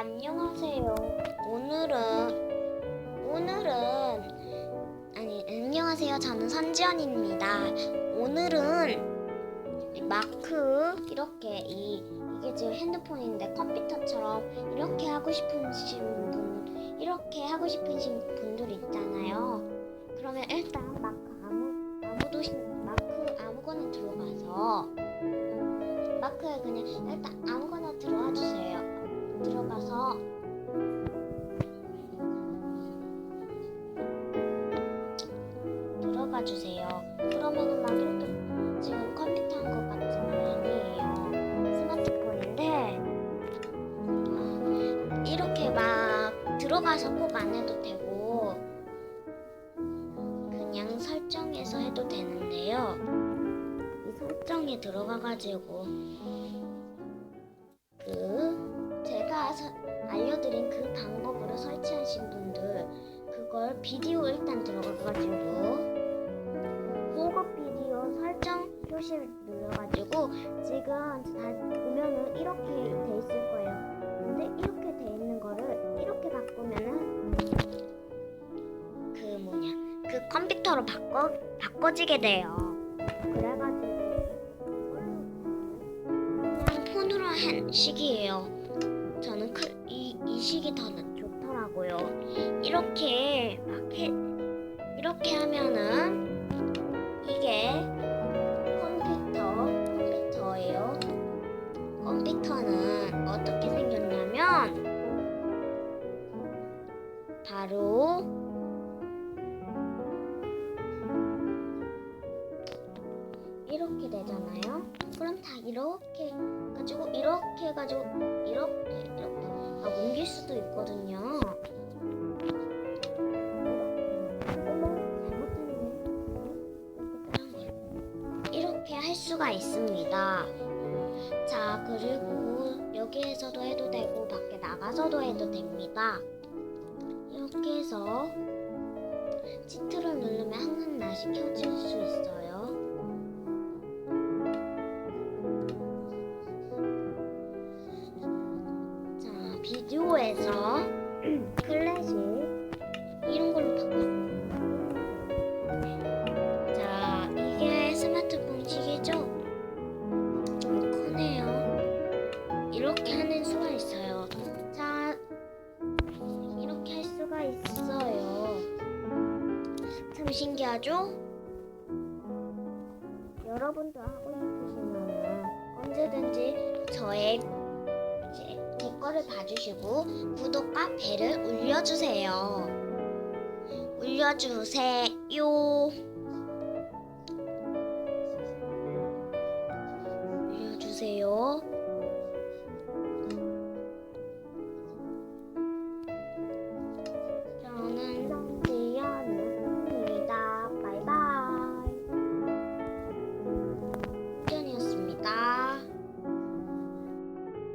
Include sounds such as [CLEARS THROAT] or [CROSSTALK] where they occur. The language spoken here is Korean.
안녕하세요. 오늘은 오늘은 아니 안녕하세요. 저는 선지연입니다. 오늘은 마크 이렇게 이 이게 지금 핸드폰인데 컴퓨터처럼 이렇게 하고 싶으신 분 이렇게 하고 싶으신 분들 있잖아요. 그러면 일단 마크 아무 아무도 신- 마크 아무거나 들어가서 마크에 그냥 일단 아무거나 들어와 주세요. 들어가서 들어가 주세요. 그러면은 막 이렇게 지금 컴퓨터 한 것 같지만 아니에요. 스마트폰인데 아, 이렇게 막 들어가서 꼭 안 해도 되고 그냥 설정해서 해도 되는데요. 이 설정에 들어가가지고 그 설치하신 분들 그걸 비디오 일단 들어가가지고 고급 비디오 설정 표시를 눌러가지고 지금 다 보면은 이렇게 돼 있을 거예요. 근데 이렇게 돼 있는 거를 이렇게 바꾸면은 그 뭐냐 그 컴퓨터로 바꿔 바꿔지게 돼요. 그래가지고 그냥 폰으로 한 식이에요. 저는 그, 이, 이 식이 더 좋더라고요. 이렇게 막 해, 이렇게 하면은 이게 컴퓨터, 컴퓨터예요. 컴퓨터는 어떻게 생겼냐면 바로 이렇게 되잖아요. 그럼 다 이렇게 가지고 이렇게 이렇게 이렇게 막 옮길 수도 있거든요. 이렇게 할 수가 있습니다. 자, 그리고 여기에서도 해도 되고 밖에 나가서도 해도 됩니다. 이렇게 해서 치트를 누르면 항상 날씨 켜질 수 있어요. 비디오에서 [CLEARS THROAT] 클래식 이런 걸로 바꿨습니다. 자, 이게 스마트폰 시계죠? 좀 크네요. 이렇게 하는 수가 있어요. 자, 이렇게 할 수가 있어요. 참 신기하죠? 여러분도 하고 싶으시면 언제든지 저의 거를 봐주시고 구독과 배를 올려주세요. 올려주세요. 올려주세요.